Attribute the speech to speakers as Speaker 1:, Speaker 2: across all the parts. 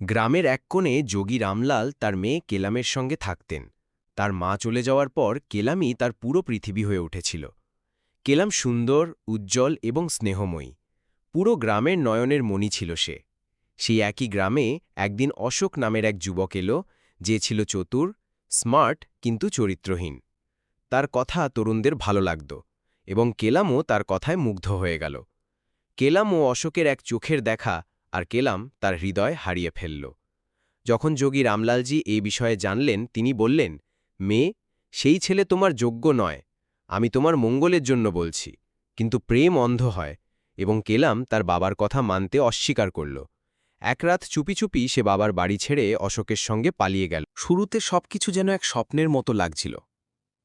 Speaker 1: গ্রামের এক কোণে যোগী রামলাল তার মেয়ে কেলামের সঙ্গে থাকতেন। তার মা চলে যাওয়ার পর কেলামই তার পুরো পৃথিবী হয়ে উঠেছিল। কেলাম সুন্দর, উজ্জ্বল এবং স্নেহময়ী। পুরো গ্রামের নয়নের মণি ছিল সে। সেই একই গ্রামে একদিন অশোক নামের এক যুবক এলো, যে ছিল চতুর, স্মার্ট কিন্তু চরিত্রহীন। তার কথা তরুণদের ভালো লাগত এবং কেলামও তার কথায় মুগ্ধ হয়ে গেল। কেলাম ও অশোকের এক চোখের দেখা আর কেলাম তার হৃদয় হারিয়ে ফেলল। যখন যোগী রামলালজি এই বিষয়ে জানলেন, তিনি বললেন মেয়ে সেই ছেলে তোমার যোগ্য নয়, আমি তোমার মঙ্গলের জন্য বলছি, কিন্তু প্রেম অন্ধ হয় এবং কেলাম তার বাবার কথা মানতে অস্বীকার করল। এক রাত চুপি চুপি সে বাবার বাড়ি ছেড়ে অশোকের সঙ্গে পালিয়ে গেল। শুরুতে সবকিছু যেন এক স্বপ্নের মতো লাগছিল,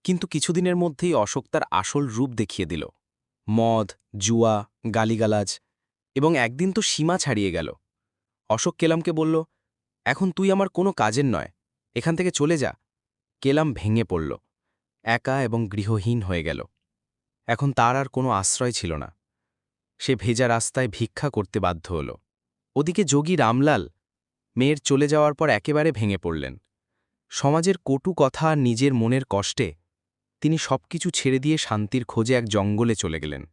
Speaker 1: কিন্তু কিছুদিনের মধ্যেই অশোক তার আসল রূপ দেখিয়ে দিল। মদ, জুয়া, গালিগালাজ এবং একদিন তো সীমা ছাড়িয়ে গেল। অশোক কেলামকে বলল, এখন তুই আমার কোনো কাজের নয়, এখান থেকে চলে যা। কেলাম ভেঙে পড়ল, একা এবং গৃহহীন হয়ে গেল। এখন তার আর কোনো আশ্রয় ছিল না। সে ভেজা রাস্তায় ভিক্ষা করতে বাধ্য হল। ওদিকে যোগী রামলাল মেয়ের চলে যাওয়ার পর একেবারে ভেঙে পড়লেন। সমাজের কটু কথা আর নিজের মনের কষ্টে তিনি সবকিছু ছেড়ে দিয়ে শান্তির খোঁজে এক জঙ্গলে চলে গেলেন।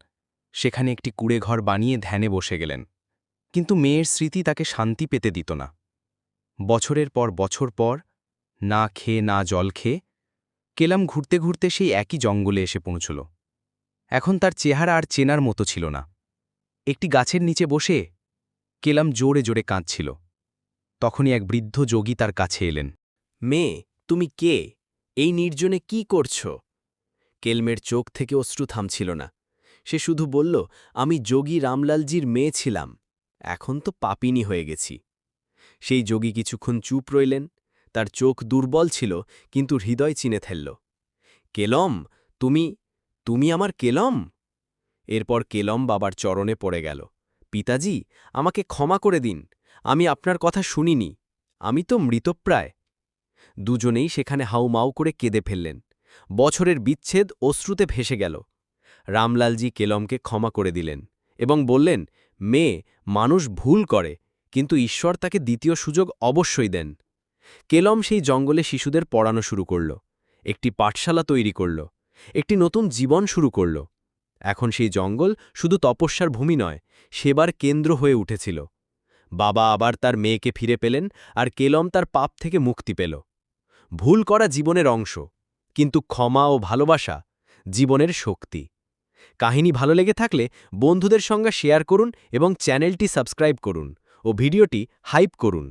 Speaker 1: সেখানে একটি কুড়ে ঘর বানিয়ে ধ্যানে বসে গেলেন, কিন্তু মেয়ের স্মৃতি তাকে শান্তি পেতে দিত না। বছরের পর বছর পর না খেয়ে না জল খেয়ে কেলাম ঘুরতে ঘুরতে সেই একই জঙ্গলে এসে পৌঁছল। এখন তার চেহারা আর চেনার মতো ছিল না। একটি গাছের নিচে বসে কেলাম জোরে জোরে কাঁদছিল। তখনই এক বৃদ্ধ যোগী তার কাছে এলেন,
Speaker 2: মেয়ে, তুমি কে? এই নির্জনে কি করছ? কেলমের চোখ থেকে অশ্রু থামছিল না। সে শুধু বলল, আমি যোগী রামলালজির মেয়ে ছিলাম, এখন তো পাপিনী হয়ে গেছি। সেই যোগী কিছুক্ষণ চুপ রইলেন, তার চোখ দুর্বল ছিল, কিন্তু হৃদয় চিনে ফেলল। কেলম, তুমি তুমি আমার কেলম? এরপর কেলম বাবার চরণে পড়ে গেল, পিতাজি, আমাকে ক্ষমা করে দিন, আমি আপনার কথা শুনিনি, আমি তো মৃতপ্রায়। দুজনেই সেখানে হাউমাউ করে কেঁদে ফেললেন, বছরের বিচ্ছেদ অশ্রুতে ভেসে গেল। রামলালজি কেলমকে ক্ষমা করে দিলেন এবং বললেন, মেয়ে, মানুষ ভুল করে, কিন্তু ঈশ্বর তাকে দ্বিতীয় সুযোগ অবশ্যই দেন। কেলম সেই জঙ্গলে শিশুদের পড়ানো শুরু করল, একটি পাঠশালা তৈরি করল, একটি নতুন জীবন শুরু করল। এখন সেই জঙ্গল শুধু তপস্যার ভূমি নয়, সেবার কেন্দ্র হয়ে উঠেছিল। বাবা আবার তার মেয়েকে ফিরে পেলেন আর কেলম তার পাপ থেকে মুক্তি পেল। ভুল করা জীবনের অংশ, কিন্তু ক্ষমা ও ভালোবাসা জীবনের শক্তি। কাহিনী ভালো লেগে থাকলে বন্ধুদের সঙ্গে শেয়ার করুন এবং চ্যানেলটি সাবস্ক্রাইব করুন ও ভিডিওটি হাইপ করুন।